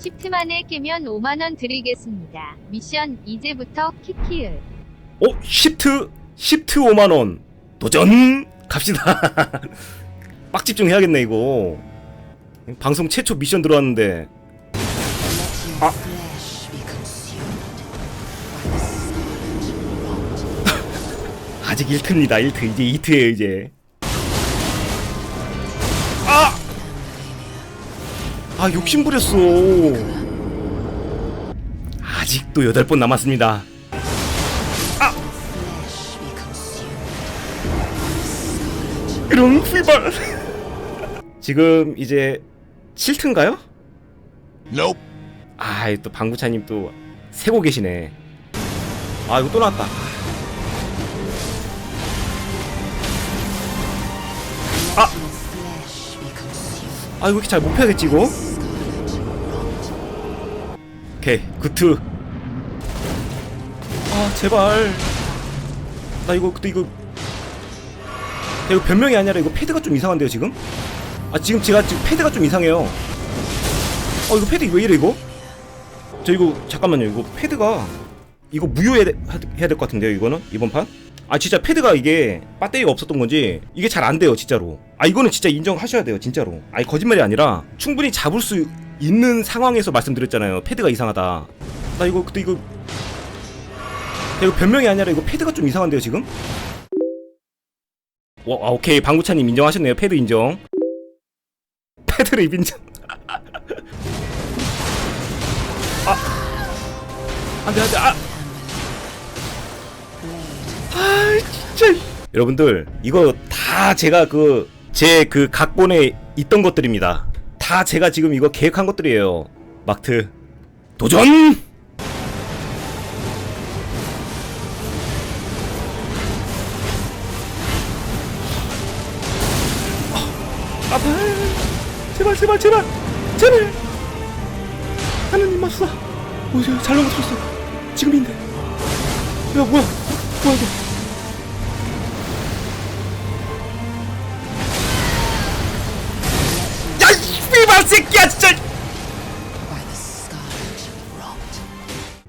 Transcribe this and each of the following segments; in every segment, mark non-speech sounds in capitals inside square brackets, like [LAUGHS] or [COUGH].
10트 만에 깨면 5만원 드리겠습니다. 미션 이제부터 키키을. 어? 시프트? 시프트 5만원. 도전! 갑시다. [LAUGHS] 빡 집중해야겠네, 이거. 방송 최초 미션 들어왔는데. 아. [LAUGHS] 아직 1트입니다, 1트. 이제 2트에요, 이제. 아, 욕심부렸어. 아직도 8번 남았습니다. Flesh be consumed 그럼 출발. 지금 이제 7트인가요? Nope. 아, 또 방구차님 또 세고 계시네. 아, 이거 또 나왔다. Consumed 아, 이거 이렇게 잘 못 펴야겠지, 이거? 오케이, 구트. 아, 제발. 나 이거, 근데 이거. 야, 이거 변명이 아니라 이거 패드가 좀 이상한데요, 지금? 아, 지금 제가 지금 패드가 좀 이상해요. 어, 이거 패드 왜 이래, 이거? 저 이거, 잠깐만요, 이거 패드가. 이거 무효해야 돼- 해야 될 것 같은데요, 이거는? 이번 판? 아, 진짜 패드가 이게 배터리가 없었던 건지, 이게 잘 안 돼요, 진짜로. 아, 이거는 진짜 인정하셔야 돼요, 진짜로. 아니, 거짓말이 아니라, 충분히 잡을 수 있는 상황에서 말씀드렸잖아요. 패드가 이상하다. 나 이거, 근데 이거. 야, 이거 변명이 아니라 이거 패드가 좀 이상한데요, 지금? 와, 아, 오케이. 방구차님 인정하셨네요. 패드 인정. 패드 립 인정. [LAUGHS] 아. 안 돼, 안 돼, 아. 아, 진짜. 여러분들, 이거 다 제가 그, 제그 각본에 있던 것들입니다. 다 제가 지금 이거 계획한 것들이에요. 마트. 도전! 아파. 제발 제발 제발. 제발. 하느님 맙소사 오세요 잘 넘어졌어. 지금인데. 야 뭐야? 뭐야 이거 새끼야 진짜.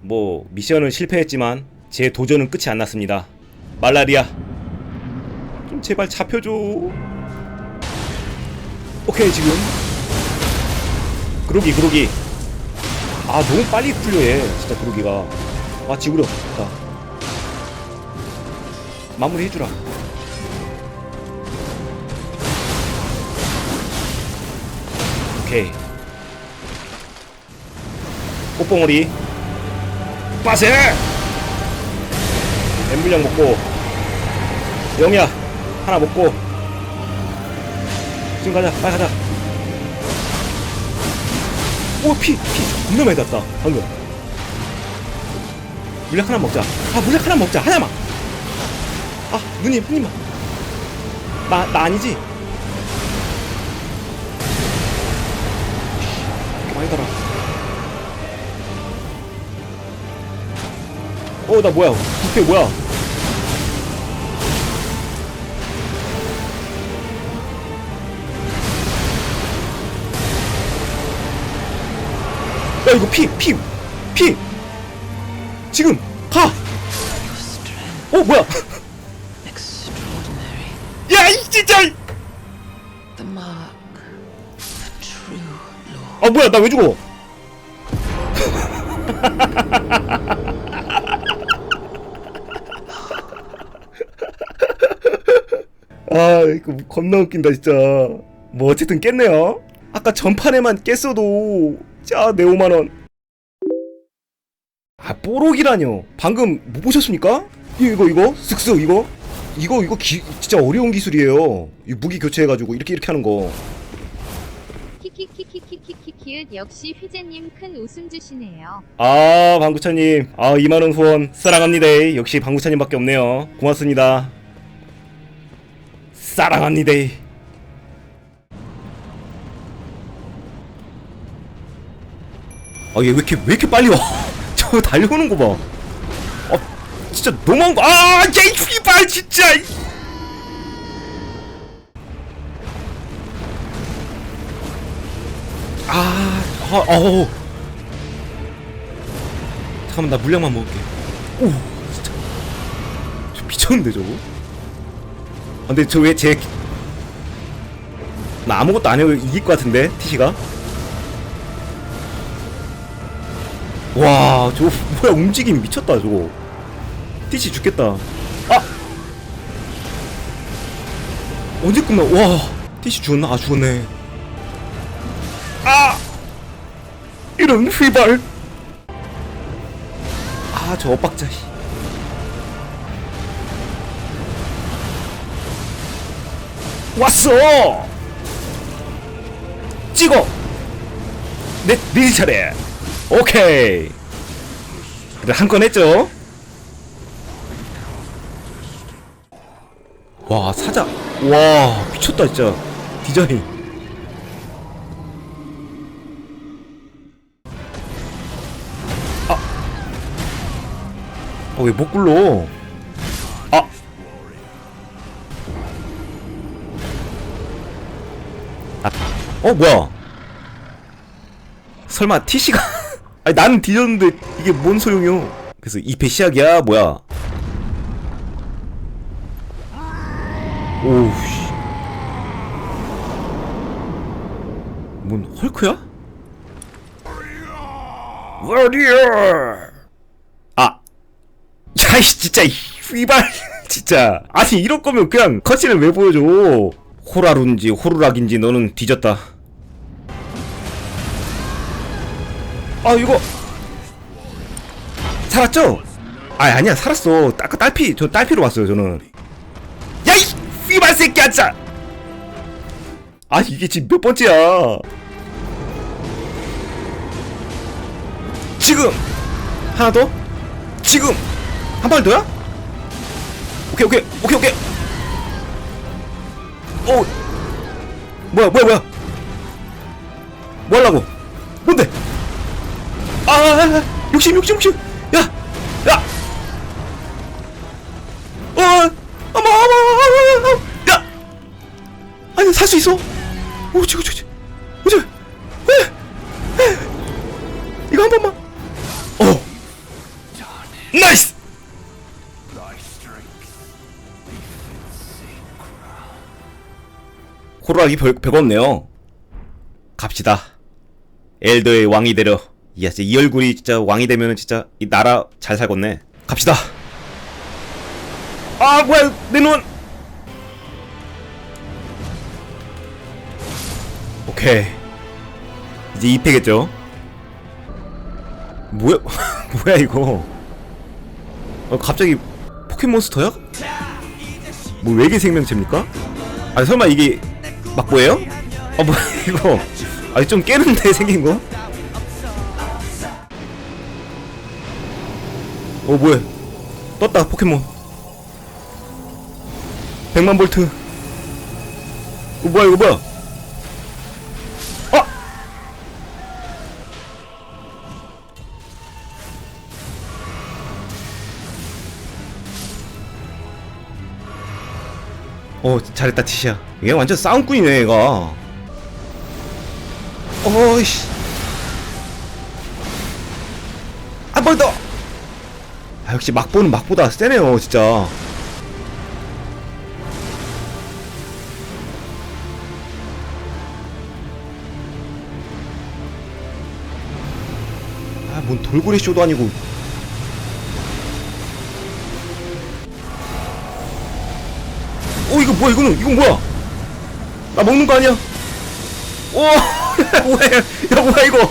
뭐 미션은 실패했지만 제 도전은 끝이 안 났습니다. 말라리아 좀 제발 잡혀줘. 오케이 지금. 그러기 그러기. 아 너무 빨리 풀려 얘. 진짜 그러기가. 와 지구려 좋다. 마무리 해주라 오케이. 꽃봉오리. 빠세! 엠블량 먹고. 영이야 하나 먹고. 지금 가자 빨리 가자. 오피피 겁나 많이 닿았다 방금. 물약 하나 먹자. 아 물약 하나 먹자. 하나만. 아 누님 한 입만 나, 나 아니지? 달아 어나 뭐야? 부패 뭐야? 야 이거 피 피 피! 지금 가! 어 뭐야. [LAUGHS] 야 이 진짜 아 뭐야 나 왜 죽어? [LAUGHS] 아 이거 겁나 웃긴다 진짜. 뭐 어쨌든 깼네요. 아까 전판에만 깼어도 자내 5만 원. 아 뽀록이라뇨. 방금 못 보셨습니까? 이거 이거 쓱쓱 이거? 이거 이거 기, 진짜 어려운 기술이에요. 이 무기 교체해가지고 이렇게 이렇게 하는 거 키읔 역시 휘재님 큰 웃음 주시네요. 아 방구차님. 아 2만원 후원 사랑합니다. 역시 방구차님밖에 없네요. 고맙습니다. 사랑합니다. 아얘 왜 이렇게 왜 이렇게 빨리 와저 [LAUGHS] 달려오는 거봐. 아 진짜 너무한 거아 이발 진짜. 아, 아, 어우, 잠깐만 나 물량만 먹을게. 오 진짜. 저 미쳤는데 저거? 아, 근데 저 왜 제 나 아무것도 안 해도 이길 것 같은데 티시가? 와 저거 뭐야 움직임 미쳤다 저거. 티시 죽겠다. 아! 언제 끝나? 와 티시 죽었나? 아 죽었네 이런 휘발. 아저 엇박자. 씨. 왔어! 찍어! 내, 내 차례. 오케이. 그래 한 건 했죠? 와 사자. 와 미쳤다 진짜. 디자인 아 왜 못 굴러 아 아, 어 뭐야? 설마 TC가 [LAUGHS] 아니 나는 뒤졌는데 이게 뭔 소용이요? 그래서 2패 시작이야 뭐야? 오우 씨. 뭔 헐크야? 워리어 아 야이씨 진짜 이 휘발 [LAUGHS] 진짜. 아니 이럴 거면 그냥 컷신을 왜 보여줘? 호라룬지 호루락인지 너는 뒤졌다. 아 이거. 살았죠? 아 아니야 살았어. 아까 딸피 저 딸피로 왔어요 저는. 야이 휘발 새끼야 진짜! 아 이게 지금 몇 번째야? 지금! 하나 더? 지금 한 발 더야? 오케이 오케이 오케이 오케이. 오! 뭐야 뭐야 뭐야? 뭐 하려고? 뭔데? 아, 아, 아 욕심 욕심 욕심. 야야. 어 어머 어머 어머 야! 아니 살 수 있어? 오 지금 지금 호루라기 별, 별 없네요. 갑시다. 엘더의 왕이 되려. 야, 진짜 이 얼굴이 진짜 왕이 되면은 진짜 이 나라 잘 살겠네. 갑시다. 아, 뭐야, 내 눈! 오케이. 이제 2패겠죠? 뭐야, [LAUGHS] 뭐야, 이거. 어, 갑자기 포켓몬스터야? 뭐 외계 생명체입니까? 아니 설마 이게 막보예요? [LAUGHS] 아 뭐야 이거. 아니 좀 깨는데 [LAUGHS] 생긴 거? 어 뭐야 떴다 포켓몬. 100만 볼트. 어 뭐야 이거 뭐야 어 잘했다 티시야 얘 완전 싸움꾼이네 얘가. 어이씨. 한 번 더! 아 역시 막보는 막보다 세네요 진짜. 아뭔 돌고래 쇼도 아니고 이거 뭐야 이거는? 이건 뭐야? 나 먹는 거 아니야? 오 [LAUGHS] 뭐야 야 뭐야 이거? [LAUGHS]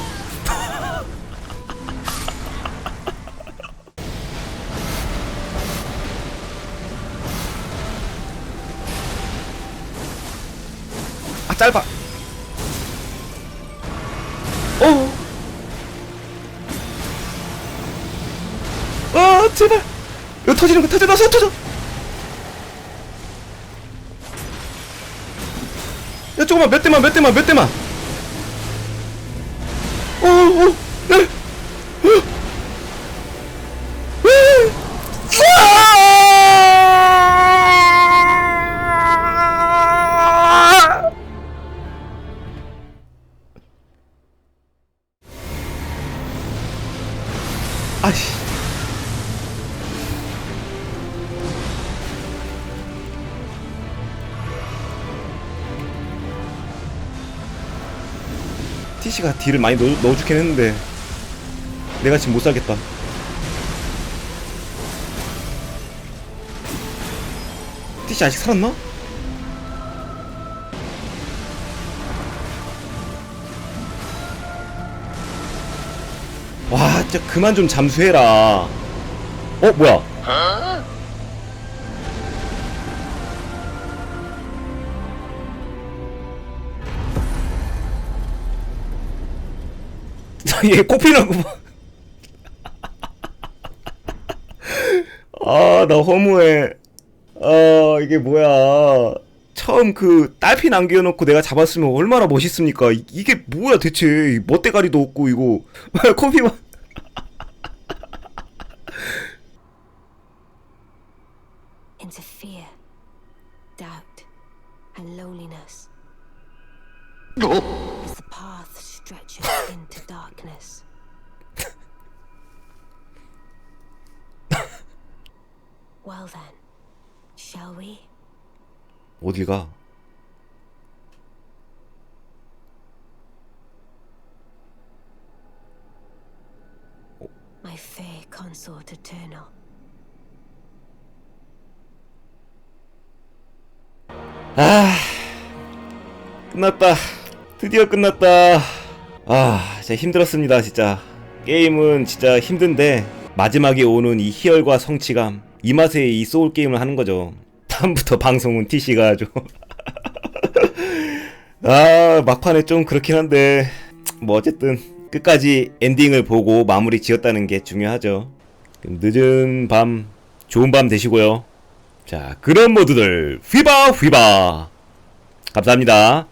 아 짧아. 어. 아 제발. 이거 터지는 거 터져 나서 터져 조금만 몇 대만 몇 대만 몇 대만 어어 네. 어. 에. 아! 아이씨 TC가 딜을 많이 넣어, 넣어주긴 했는데 내가 지금 못 살겠다. TC 아직 살았나? 와 진짜 그만 좀 잠수해라. 어 뭐야 [LAUGHS] 얘 코피라고 [LAUGHS] 아 나 허무해. 아 이게 뭐야. 처음 그 딸피 남겨놓고 내가 잡았으면 얼마나 멋있습니까? 이- 이게 뭐야 대체. 이 멋대가리도 없고 이거. [LAUGHS] 코피만 Into fear, doubt, and loneliness. Well then, shall we? 어딜 가 My fair consort eternal. 끝났다. 드디어 끝났다. 아, 진짜 힘들었습니다, 진짜. 게임은 진짜 힘든데 마지막에 오는 이 희열과 성취감, 이 맛에 이 소울 게임을 하는 거죠. 다음부터 [LAUGHS] 방송은 TC가 좀 [LAUGHS] 아, 막판에 좀 그렇긴 한데 뭐 어쨌든 끝까지 엔딩을 보고 마무리 지었다는 게 중요하죠. 늦은 밤 좋은 밤 되시고요. 자, 그런 모두들 휘바 휘바. 감사합니다.